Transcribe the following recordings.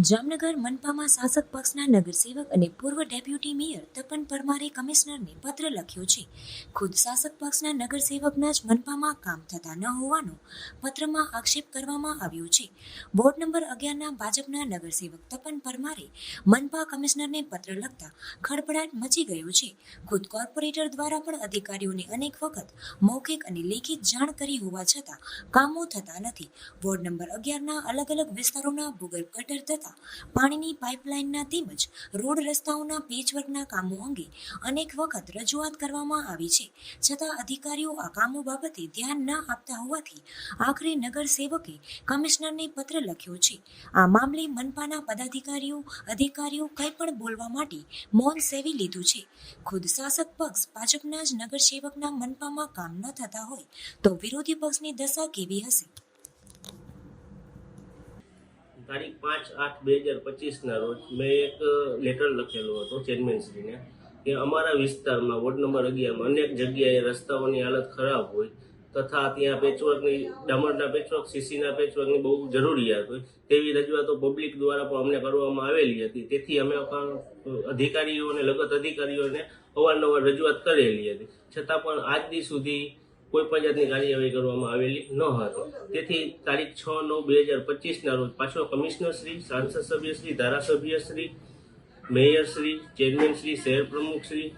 જામનગર મનપામાં શાસક પક્ષના નગરસેવક અને પૂર્વ ડેપ્યુટી મેયર તપન પરમારે કમિશનરને પત્ર લખ્યો છે. ખુદ શાસક પક્ષના નગરસેવકના જ મનપામાં કામ થતા ન હોવાનો પત્રમાં આક્ષેપ કરવામાં આવ્યો છે. વોર્ડ નંબર અગિયારના ભાજપના નગરસેવક તપન પરમારે મનપા કમિશનરને પત્ર લખતા ખળભળાટ મચી ગયો છે. ખુદ કોર્પોરેટર દ્વારા પણ અધિકારીઓને અનેક વખત મૌખિક અને લેખિત જાણ કરી હોવા છતાં કામો થતા નથી. વોર્ડ નંબર અગિયારના અલગ અલગ વિસ્તારોના ભૂગર્ભ ગટર તથા પાણીની પાઇપલાઇનના તેમજ રોડ રસ્તાઓના પેચવર્કના કામો અંગે અનેક વખત રજૂઆત કરવામાં આવી છે. છતાં અધિકારીઓ આ કામો બાબતે ધ્યાન ન આપતા હોવાથી આખરે નગરસેવકે કમિશનરને પત્ર લખ્યો છે. આ મામલે મનપાના પદાધિકારીઓ, અધિકારીઓ કંઈ પણ બોલવા માટે મૌન સેવી લીધું છે. ખુદ શાસક પક્ષ ભાજપના જ નગરસેવકના મનપામાં કામ ન થતા હોય તો વિરોધી પક્ષની દશા કેવી હશે? તારીખ પાંચ આઠ બે હજાર પચીસના રોજ મેં એક લેટર લખેલો હતો ચેરમેનશ્રીને કે અમારા વિસ્તારમાં વોર્ડ નંબર અગિયારમાં અનેક જગ્યાએ રસ્તાઓની હાલત ખરાબ હોય તથા ત્યાં પેચવર્કની ડામરના પેચવર્ક સીસીના પેચવર્કની બહુ જરૂરિયાત હોય તેવી રજૂઆતો પબ્લિક દ્વારા પણ અમને કરવામાં આવેલી હતી. તેથી અમે અધિકારીઓને, લગત અધિકારીઓને અવારનવાર રજૂઆત કરેલી હતી. છતાં પણ આજ દી સુધી કોઈ પણ જાતની કાર્યવાહી કરવામાં આવેલી ન હતી. તેથી તારીખ છ નવ બે હજાર પચીસના રોજ પાછો કમિશનર શ્રી, સાંસદ સભ્ય શ્રી, ધારાસભ્ય શ્રી, મેયર શ્રી, ચેરમેન શ્રી, શહેર પ્રમુખ શ્રી,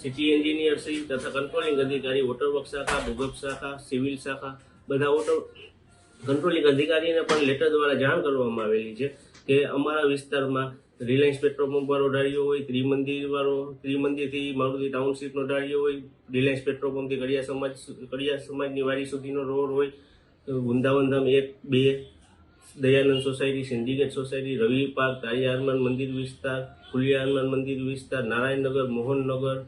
સિટી એન્જિનિયર શ્રી તથા કંટ્રોલિંગ અધિકારી વોટરવર્ક શાખા, ભૂગર્ભ શાખા, સિવિલ શાખા, બધા વોટર કંટ્રોલિંગ અધિકારીને પણ લેટર દ્વારા જાણ કરવામાં આવેલી છે કે અમારા વિસ્તારમાં રિલાયન્સ પેટ્રોલ વાળો ડાળીઓ હોય, ત્રિમંદિર વાળો ત્રિમંદિરથી મારુતિ ટાઉનશીપનો ડાળીઓ હોય રિલાયન્સ પેટ્રોલ પંપથી કડિયા સમાજ, કડિયા સમાજની વાડી સુધીનો રોડ હોય વૃંદાવન ધામ એક, બે, Dayanand society syndicate society, Ravi park Tariya Hanuman મંદિર વિસ્તાર, ફુલિયા હનુમાન મંદિર વિસ્તાર નારાયણનગર મોહનનગર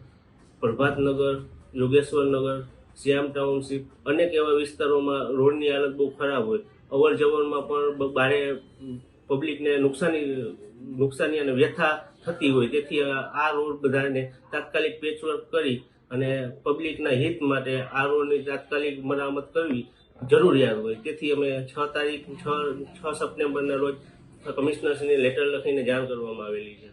પ્રભાતનગર યોગેશ્વરનગર શ્યામ ટાઉનશીપ અનેક એવા વિસ્તારોમાં રોડની હાલત બહુ ખરાબ હોય. અવર જવરમાં પણ બારે પબ્લિકને નુકસાની નુકસાની અને વ્યથા થતી હોય, તેથી આ રોડ બધાને તાત્કાલિક પેચવર્ક કરી અને પબ્લિકના હિત માટે આ રોડની તાત્કાલિક મરામત કરવી જરૂરિયાત હોય. તેથી અમે છ તારીખ, છ છ સપ્ટેમ્બરના રોજ કમિશનરશ્રીને લેટર લખીને જાણ કરવામાં આવેલી છે.